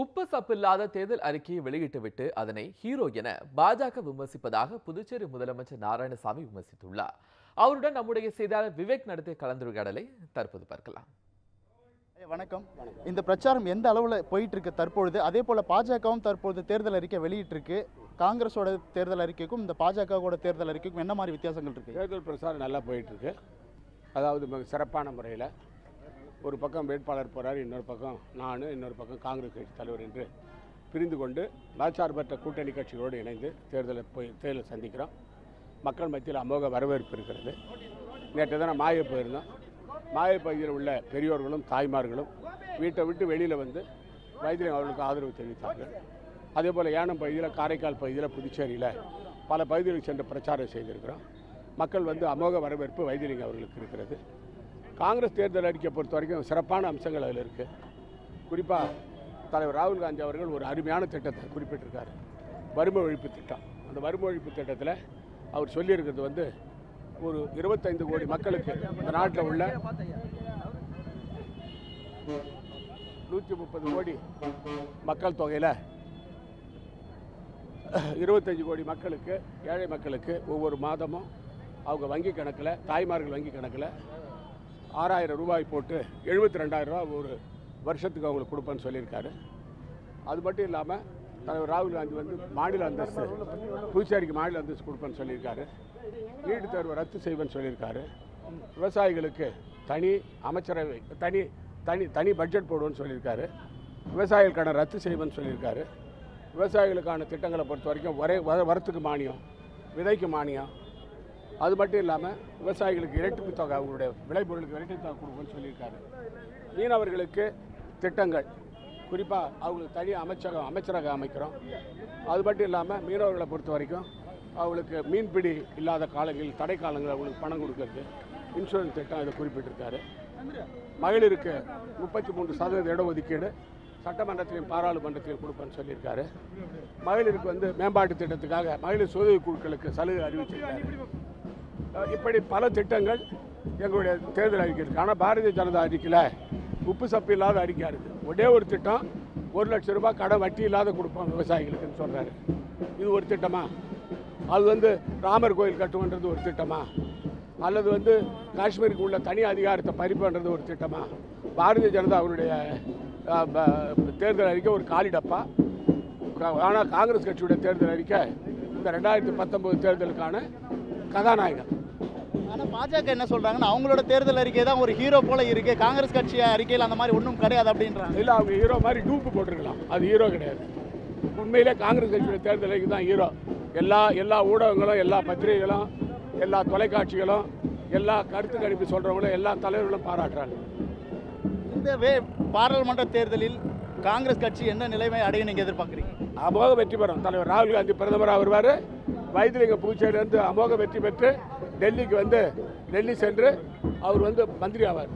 உப்பு சப்பில்லாத தேர்தல் அறிக்கையை வெளியிட்டுவிட்டு அதனை ஹீரோ என பாஜக விமர்சிப்பதாக புதுச்சேரி முதலமைச்சர் நாராயணசாமி விமர்சித்துள்ளார். அவருடன் நம்முடைய செய்தியாளர் விவேக் நடத்திய கலந்துரையாடலை தற்போது பார்க்கலாம். வணக்கம். இந்த பிரச்சாரம் எந்த அளவில் போயிட்டு இருக்கு தற்பொழுது? அதே போல பாஜகவும் தற்பொழுது தேர்தல் அறிக்கை வெளியிட்டிருக்கு. காங்கிரஸோட தேர்தல் அறிக்கைக்கும் இந்த பாஜகவோட தேர்தல் அறிக்கைக்கும் என்ன மாதிரி வித்தியாசங்கள் இருக்கு? தேர்தல் பிரச்சாரம் நல்லா போயிட்டுருக்கு. அதாவது மிக சிறப்பான முறையில் ஒரு பக்கம் வேட்பாளர் போகிறார் இன்னொரு பக்கம் நான் இன்னொரு பக்கம் காங்கிரஸ் கட்சி தலைவர் என்று பிரிந்து கொண்டு மதச்சார்பற்ற கூட்டணி கட்சிகளோடு இணைந்து தேர்தலை போய் தேர்தலை சந்திக்கிறோம். மக்கள் மத்தியில் அமோக வரவேற்பு இருக்கிறது. நேற்று தான் மாய போயிருந்தோம். மாய பகுதியில் உள்ள பெரியோர்களும் தாய்மார்களும் வீட்டை விட்டு வெளியில் வந்து வைத்தியம் அவர்களுக்கு ஆதரவு தெரிவித்தார்கள். அதே போல் ஏனம் பகுதியில் காரைக்கால் பகுதியில் புதுச்சேரியில் பல பகுதிகளுக்கு சென்று பிரச்சாரம் செய்திருக்கிறோம். மக்கள் வந்து அமோக வரவேற்பு வைத்தியலிங்க அவர்களுக்கு இருக்கிறது. காங்கிரஸ் தேர்தல் அறிக்கையை பொறுத்த வரைக்கும் சிறப்பான அம்சங்கள் அதில் இருக்குது குறிப்பாக தலைவர் ராகுல் காந்தி அவர்கள் ஒரு அருமையான திட்டத்தை குறிப்பிட்டிருக்காரு. வறுமை ஒழிப்பு திட்டம். அந்த வறுமை ஒழிப்பு திட்டத்தில் அவர் சொல்லியிருக்கிறது வந்து ஒரு இருபத்தைந்து கோடி மக்களுக்கு இந்த நாட்டில் உள்ள நூற்றி முப்பது கோடி மக்கள் தொகையில் இருபத்தஞ்சு கோடி மக்களுக்கு ஏழை மக்களுக்கு ஒவ்வொரு மாதமும் அவங்க வங்கி கணக்கில் தாய்மார்கள் வங்கி கணக்கில் ஆறாயிரம் ரூபாய் போட்டு எழுபத்தி ரெண்டாயிரம் ரூபா ஒரு வருஷத்துக்கு அவங்களுக்கு கொடுப்பேன்னு சொல்லியிருக்காரு. அது மட்டும் இல்லாமல் தலைவர் ராகுல் காந்தி வந்து மாநில அந்தஸ்து புதுச்சேரிக்கு மாநில அந்தஸ்து கொடுப்பேன்னு சொல்லியிருக்காரு. நீட் தேர்வை ரத்து செய்வேன்னு சொல்லியிருக்காரு. விவசாயிகளுக்கு தனி அமைச்சரவை தனி தனி தனி பட்ஜெட் போடுவேன்னு சொல்லியிருக்காரு. விவசாயிகளுக்கான ரத்து செய்வேன்னு சொல்லியிருக்காரு. விவசாயிகளுக்கான திட்டங்களை பொறுத்த வரைக்கும் ஒரே வர- வரத்துக்கு மானியம் விதைக்கு மானியம் அது மட்டும் இல்லாமல் விவசாயிகளுக்கு இரட்டிப்பு தொகை அவங்களுடைய விளைபொருளுக்கு இரட்டிப்பு தொகை கொடுக்குன்னு சொல்லியிருக்காரு. மீனவர்களுக்கு திட்டங்கள் குறிப்பாக அவங்களுக்கு தனி அமைச்சகம் அமைச்சரகம் அமைக்கிறோம். அது மட்டும் இல்லாமல் மீனவர்களை பொறுத்த வரைக்கும் அவங்களுக்கு மீன்பிடி இல்லாத காலங்களில் தடை காலங்களில் அவங்களுக்கு பணம் கொடுக்கறது இன்சூரன்ஸ் திட்டம் இதை குறிப்பிட்டிருக்காரு. மகளிருக்கு முப்பத்தி மூன்று சதவீத இடஒதுக்கீடு சட்டமன்றத்திலையும் பாராளுமன்றத்திலையும் கொடுப்பேன்னு சொல்லியிருக்காரு. மகளிருக்கு வந்து மேம்பாட்டு திட்டத்துக்காக மகளிர் சுய குழுக்களுக்கு சலுகை அறிவிச்சிருக்காரு. இப்படி பல திட்டங்கள் எங்களுடைய தேர்தல் அறிக்கை இருக்குது ஆனால் பாரதிய ஜனதா அறிக்கையில் உப்பு சப்பு இல்லாத அறிக்கை இருக்குது ஒரே ஒரு திட்டம் ஒரு லட்சம் ரூபாய் கடை வட்டி இல்லாத கொடுப்போம் விவசாயிகளுக்குன்னு சொல்கிறாரு இது ஒரு திட்டமா? அது வந்து ராமர் கோயில் கட்டுமன்றது ஒரு திட்டமா? அல்லது வந்து காஷ்மீருக்கு உள்ள தனி அதிகாரத்தை பறிப்புன்றது ஒரு திட்டமா? பாரதிய ஜனதா அவருடைய தேர்தல் அறிக்கை ஒரு காலி டப்பா. ஆனால் காங்கிரஸ் கட்சியுடைய தேர்தல் அறிக்கை இந்த ரெண்டாயிரத்தி பத்தொம்போது தேர்தலுக்கான கதாநாயகன். ஆனா பாஜக என்ன சொல்றாங்கன்னா அவங்களோட தேர்தல் அறிக்கை தான் ஒரு ஹீரோ போல இருக்கு. காங்கிரஸ் கட்சி அறிக்கையில் அந்த மாதிரி ஒன்றும் கிடையாது அப்படின்றாங்க. இல்லை அவங்க ஹீரோ மாதிரி டூப்பு போட்டிருக்கலாம். அது ஹீரோ கிடையாது. உண்மையிலே காங்கிரஸ் கட்சியுடைய தேர்தல் அறிக்கை தான் ஹீரோ எல்லா எல்லா ஊடகங்களும் எல்லா பத்திரிகைகளும் எல்லா தொலைக்காட்சிகளும் எல்லா கருத்து கணிப்பு சொல்கிறவங்களும் எல்லா தலைவர்களும் பாராட்டுறாங்க. இந்த வே பாராளுமன்ற தேர்தலில் காங்கிரஸ் கட்சி என்ன நிலைமை அடைய நீங்க எதிர்பார்க்குறீங்க? அமோக வெற்றி பெறும் தலைவர். ராகுல் காந்தி பிரதமராக வருவார். வைத்திலிங்க புதுச்சேரியிலேருந்து அமோக வெற்றி பெற்று டெல்லிக்கு வந்து டெல்லி சென்று அவர் வந்து மந்திரி ஆவார்.